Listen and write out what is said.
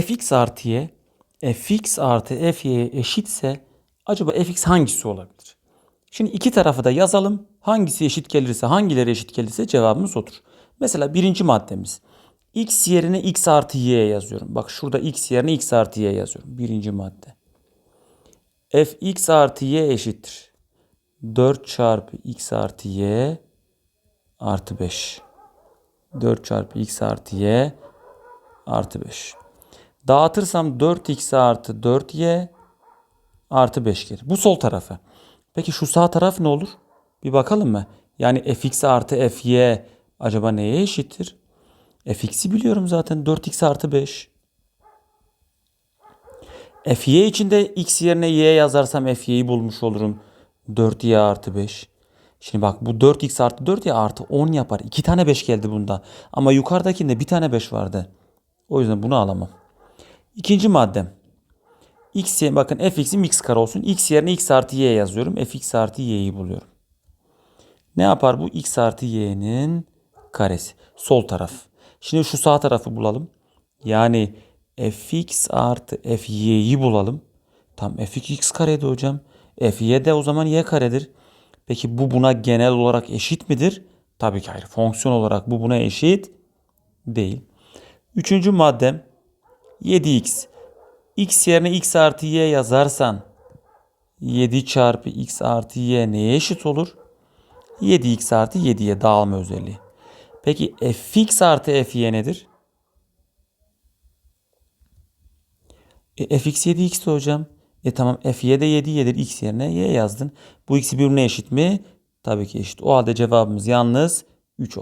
fx artı y fx artı fy'ye eşitse acaba fx hangisi olabilir? Şimdi iki tarafı da yazalım. Hangisi eşit gelirse, hangileri eşit gelirse cevabımız odur. Mesela birinci maddemiz. x yerine x artı y yazıyorum. Bak şurada x yerine x artı y yazıyorum. Birinci madde. fx artı y eşittir. 4 çarpı x artı y artı 5. 4 çarpı x artı y artı 5. Dağıtırsam 4x artı 4y artı 5 gelir. Bu sol tarafı. Peki şu sağ taraf ne olur? Bir bakalım mı? Yani fx artı fy acaba neye eşittir? fx'i biliyorum zaten 4x artı 5. fy için de x yerine y yazarsam fy'yi bulmuş olurum. 4y artı 5. Şimdi bak bu 4x artı 4y artı 10 yapar. 2 tane 5 geldi bunda. Ama yukarıdakinde bir tane 5 vardı. O yüzden bunu alamam. İkinci maddem. X bakın fx'im x kare olsun. X yerine x artı y yazıyorum. fx artı y'yi buluyorum. Ne yapar bu? x artı y'nin karesi. Sol taraf. Şimdi şu sağ tarafı bulalım. Yani fx artı fy'yi bulalım. Tam fx x kareydi hocam. fy de o zaman y karedir. Peki bu buna genel olarak eşit midir? Tabii ki hayır. Fonksiyon olarak bu buna eşit değil. Üçüncü maddem 7x. x yerine x artı y yazarsan 7 çarpı x artı y neye eşit olur? 7x artı 7'ye dağılma özelliği. Peki fx artı fy nedir? E, fx 7x de hocam. E tamam fy de 7 y'dir. x yerine y yazdın. Bu ikisi birbirine eşit mi? Tabii ki eşit. O halde cevabımız yalnız